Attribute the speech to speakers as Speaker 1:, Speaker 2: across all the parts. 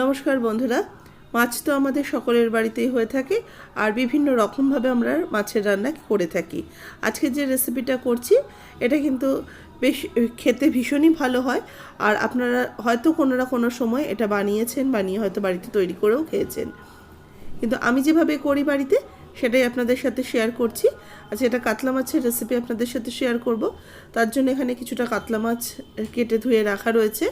Speaker 1: নমস্কার বন্ধুরা, মাছ তো আমাদের সকলের বাড়িতেই হয়ে থাকে আর বিভিন্ন রকমভাবে আমরা মাছের রান্না করে থাকি। আজকে যে রেসিপিটা করছি, এটা কিন্তু বেশ খেতে ভীষণই ভালো হয় আর আপনারা হয়তো কোনো না কোনো সময় এটা বানিয়েছেন, বানিয়ে হয়তো বাড়িতে তৈরি করেও খেয়েছেন। কিন্তু আমি যেভাবে করি বাড়িতে সেটাই আপনাদের সাথে শেয়ার করছি। আচ্ছা এটা কাতলা মাছের রেসিপি আপনাদের সাথে শেয়ার করব। তার জন্য এখানে কিছুটা কাতলা মাছ কেটে ধুয়ে রাখা রয়েছে।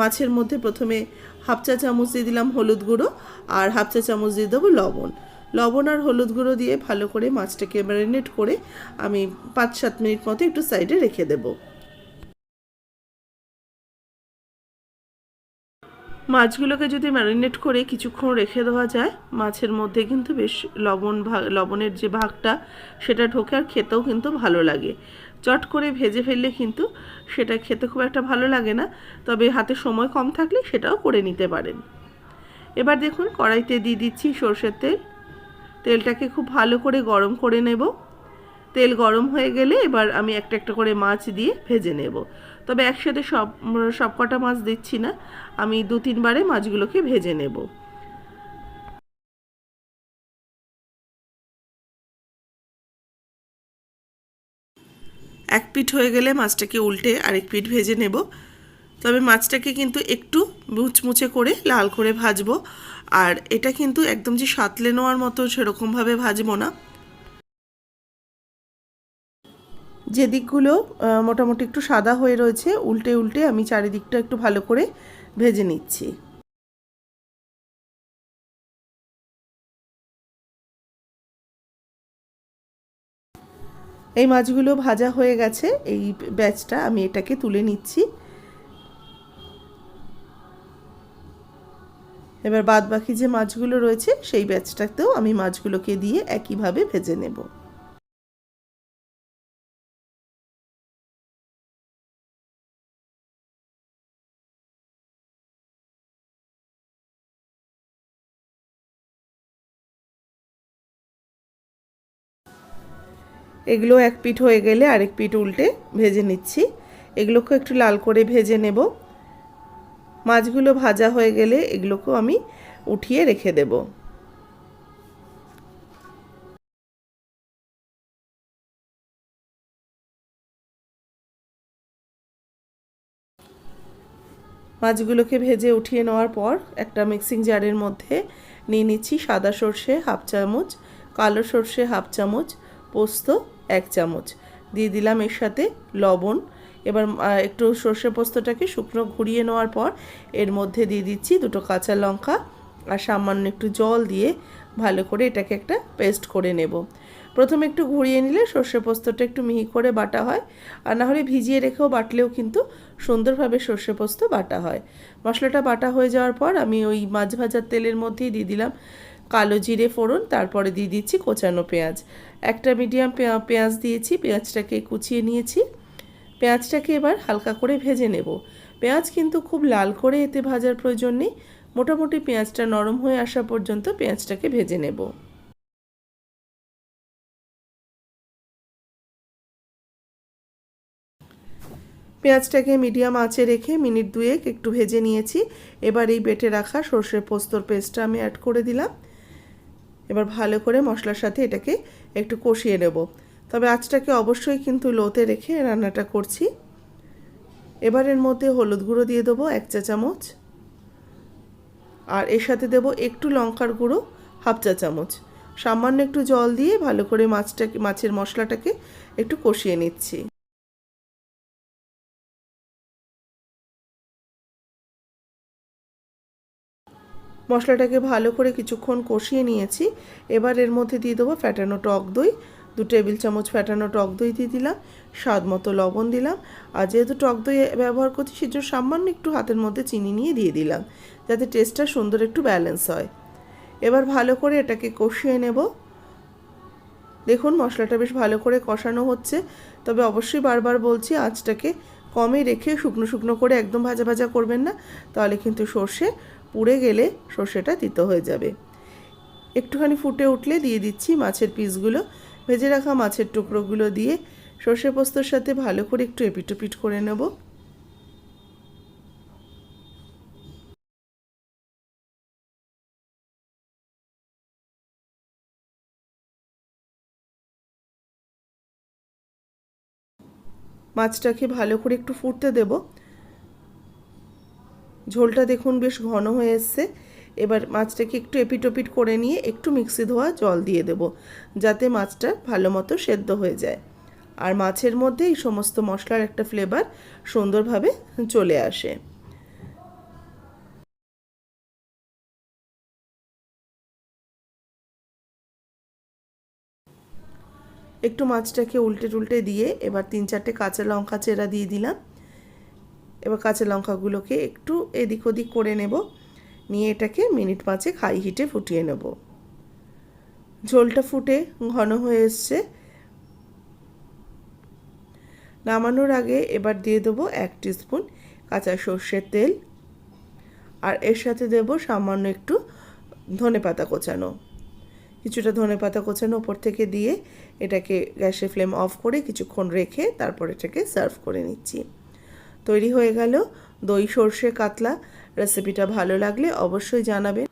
Speaker 1: মাছের মধ্যে প্রথমে হাফ চা চামচ দিয়ে দিলাম হলুদ গুঁড়ো আর হাফ চা চামচ দিয়ে দেবো লবণ। লবণ আর হলুদ গুঁড়ো দিয়ে ভালো করে মাছটাকে ম্যারিনেট করে আমি পাঁচ সাত মিনিট মতো একটু সাইডে রেখে দেবো। মাছগুলোকে যদি ম্যারিনেট করে কিছুক্ষণ রেখে দেওয়া যায়, মাছের মধ্যে কিন্তু বেশ লবণ ভাগ লবণের যে ভাগটা, সেটা ঢোকে আর খেতেও কিন্তু ভালো লাগে। চট করে ভেজে ফেললে কিন্তু সেটা খেতে খুব একটা ভালো লাগে না, তবে হাতে সময় কম থাকলে সেটাও করে নিতে পারেন। এবার দেখুন, কড়াইতে দিয়ে দিচ্ছি সর্ষের তেল। তেলটাকে খুব ভালো করে গরম করে নেব। তেল গরম হয়ে গেলে এবার আমি একটা একটা করে মাছ দিয়ে ভেজে নেব। তবে একসাথে সব সব কটা মাছ দিচ্ছি না। আমি দু তিনবারে মাছগুলোকে ভেজে নেব। এক পিঠ হয়ে গেলে মাছটাকে উল্টে আরেক পিঠ ভেজে নেব। তবে মাছটাকে কিন্তু একটু মুচমুচে করে লাল করে ভাজবো। আর এটা কিন্তু একদম যে সাতলে নেওয়ার মতো সেরকমভাবে ভাজবো না। যে দিকগুলো মোটামুটি একটু সাদা হয়ে রয়েছে, উল্টে উল্টে আমি চারিদিকটা একটু ভালো করে ভেজে নিচ্ছি। এই মাছগুলো ভাজা হয়ে গেছে, এই ব্যাচটা আমি এটাকে তুলে নিচ্ছি। এবার বাদ বাকি যে মাছগুলো রয়েছে, সেই ব্যাচটাতেও আমি মাছগুলোকে দিয়ে একইভাবে ভেজে নেব। এগুলো এক পিঠ হয়ে গেলে আরেক পিঠ উল্টে ভেজে নিচ্ছি। এগুলোকেও একটু লাল করে ভেজে নেব। মাছগুলো ভাজা হয়ে গেলে এগুলোকেও আমি উঠিয়ে রেখে দেব। মাছগুলোকে ভেজে উঠিয়ে নেওয়ার পর একটা মিক্সিং জারের মধ্যে নিয়ে নিচ্ছি সাদা সর্ষে হাফ চামচ, কালো সর্ষে হাফ চামচ পোস্ত এক চামচ। দিয়ে দিলাম এর সাথে লবণ। এবার একটু সর্ষে পোস্তটাকে শুকনো ঘুরিয়ে নেওয়ার পর এর মধ্যে দিয়ে দিচ্ছি দুটো কাঁচা লঙ্কা আর সামান্য একটু জল দিয়ে ভালো করে এটাকে একটা পেস্ট করে নেব। প্রথমে একটু ঘুরিয়ে নিলে সর্ষে পোস্তটা একটু মিহি করে বাটা হয়। আর না হলে ভিজিয়ে রেখেও বাটলেও কিন্তু সুন্দরভাবে সর্ষে পোস্ত বাটা হয়। মশলাটা বাটা হয়ে যাওয়ার পর আমি ওই মাছ ভাজার তেলের মধ্যেই দিয়ে দিলাম কালো জিরে ফোড়ন, তারপরে দিয়ে দিচ্ছি কোচানো পেঁয়াজ। একটা মিডিয়াম পেঁয়াজ দিয়েছি, পেঁয়াজটাকে কুচিয়ে নিয়েছি। পেঁয়াজটাকে এবার হালকা করে ভেজে নেব। পেঁয়াজ কিন্তু খুব লাল করে এতে ভাজার প্রয়োজন নেই। মোটামুটি পেঁয়াজটা নরম হয়ে আসা পর্যন্ত পেঁয়াজটাকে ভেজে নেব। পেঁয়াজটাকে মিডিয়াম আঁচে রেখে মিনিট দুয়েক একটু ভেজে নিয়েছি। এবার এই বেটে রাখা সর্ষে পোস্তর পেস্টটা আমি অ্যাড করে দিলাম। এবার ভালো করে মশলার সাথে এটাকে একটু কষিয়ে নেব। তবে আঁচটাকে অবশ্যই কিন্তু লোতে রেখে রান্নাটা করছি। এবার এর মধ্যে হলুদ গুঁড়ো দিয়ে দেবো এক চা চামচ। আর এর সাথে দেব একটু লঙ্কার গুঁড়ো হাফ চা চামচ। সামান্য একটু জল দিয়ে ভালো করে মাছটাকে, মাছের মশলাটাকে একটু কষিয়ে নিচ্ছি। মশলাটাকে ভালো করে কিছুক্ষণ কষিয়ে নিয়েছি। এবার এর মধ্যে দিয়ে দেবো ফ্যাটানো টক দই। দু টেবিল চামচ ফ্যাটানো টক দই দিয়ে দিলাম। স্বাদ মতো লবণ দিলাম। আর যেহেতু টক দই ব্যবহার করছি, সেজন্য সামান্য একটু হাতের মধ্যে চিনি নিয়ে দিয়ে দিলাম, যাতে টেস্টটা সুন্দর একটু ব্যালেন্স হয়। এবার ভালো করে এটাকে কষিয়ে নেব। দেখুন, মশলাটা বেশ ভালো করে কষানো হচ্ছে। তবে অবশ্যই বারবার বলছি, আঁচটাকে কমে রেখে শুকনো শুকনো করে একদম ভাজা ভাজা করবেন না। তাহলে কিন্তু সর্ষে পুড়ে গেলে সর্ষেটা তিতো হয়ে যাবে। একটুখানি ফুটে উঠলে দিয়ে দিচ্ছি মাছের পিসগুলো। ভেজে রাখা মাছের টুকরোগুলো দিয়ে সর্ষে পোস্তর সাথে ভালো করে একটু এপিটুপিট করে নেব। মাছটাকে ভালো করে একটু ফুটতে দেবো। ঝোলটা দেখুন বেশ ঘন হয়ে এসছে। এবার মাছটাকে একটু এপিটোপিট করে নিয়ে একটু মিক্সি ধোয়া জল দিয়ে দেব, যাতে মাছটা ভালো মতো সেদ্ধ হয়ে যায়। আর মাছের মধ্যে এই সমস্ত মশলার একটা ফ্লেভার সুন্দরভাবে চলে আসে। একটু মাছটাকে উল্টে টুলটে দিয়ে এবার তিন চারটে কাঁচা লঙ্কা চেরা দিয়ে দিলাম। এবার কাঁচা লঙ্কাগুলোকে একটু এদিক ওদিক করে নেব। নিয়ে এটাকে মিনিট পাঁচে হাই হিটে ফুটিয়ে নেব। ঝোলটা ফুটে ঘন হয়ে এসছে। নামানোর আগে এবার দিয়ে দেবো এক স্পুন কাঁচা সর্ষের তেল। আর এর সাথে দেব সামান্য একটু ধনে পাতা কোচানো। কিছুটা ধনে পাতা কোচানো ওপর থেকে দিয়ে এটাকে গ্যাসের ফ্লেম অফ করে কিছুক্ষণ রেখে তারপর এটাকে সার্ভ করে নিচ্ছি। তৈরি হয়ে গেল। দই সর্ষে কাতলা। রেসিপিটা ভালো লাগলে অবশ্যই জানাবেন।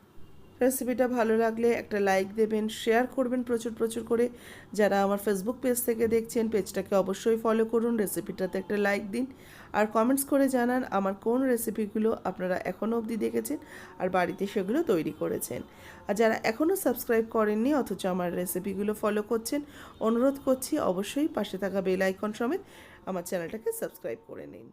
Speaker 1: রেসিপিটা ভালো লাগলে একটা লাইক দেবেন, শেয়ার করবেন প্রচুর প্রচুর করে। যারা আমার ফেসবুক পেজ থেকে দেখছেন পেজটাকে অবশ্যই ফলো করুন, রেসিপিটাতে একটা লাইক দিন। আর কমেন্টস করে জানান আমার কোন রেসিপিগুলো আপনারা এখনও অবধি দেখেছেন আর বাড়িতে সেগুলো তৈরি করেছেন। আর যারা এখনও সাবস্ক্রাইব করেননি, অথচ আমার রেসিপিগুলো ফলো করছেন, অনুরোধ করছি অবশ্যই পাশে থাকা বেল আইকন সমেত আমার চ্যানেলটাকে সাবস্ক্রাইব করে নিন।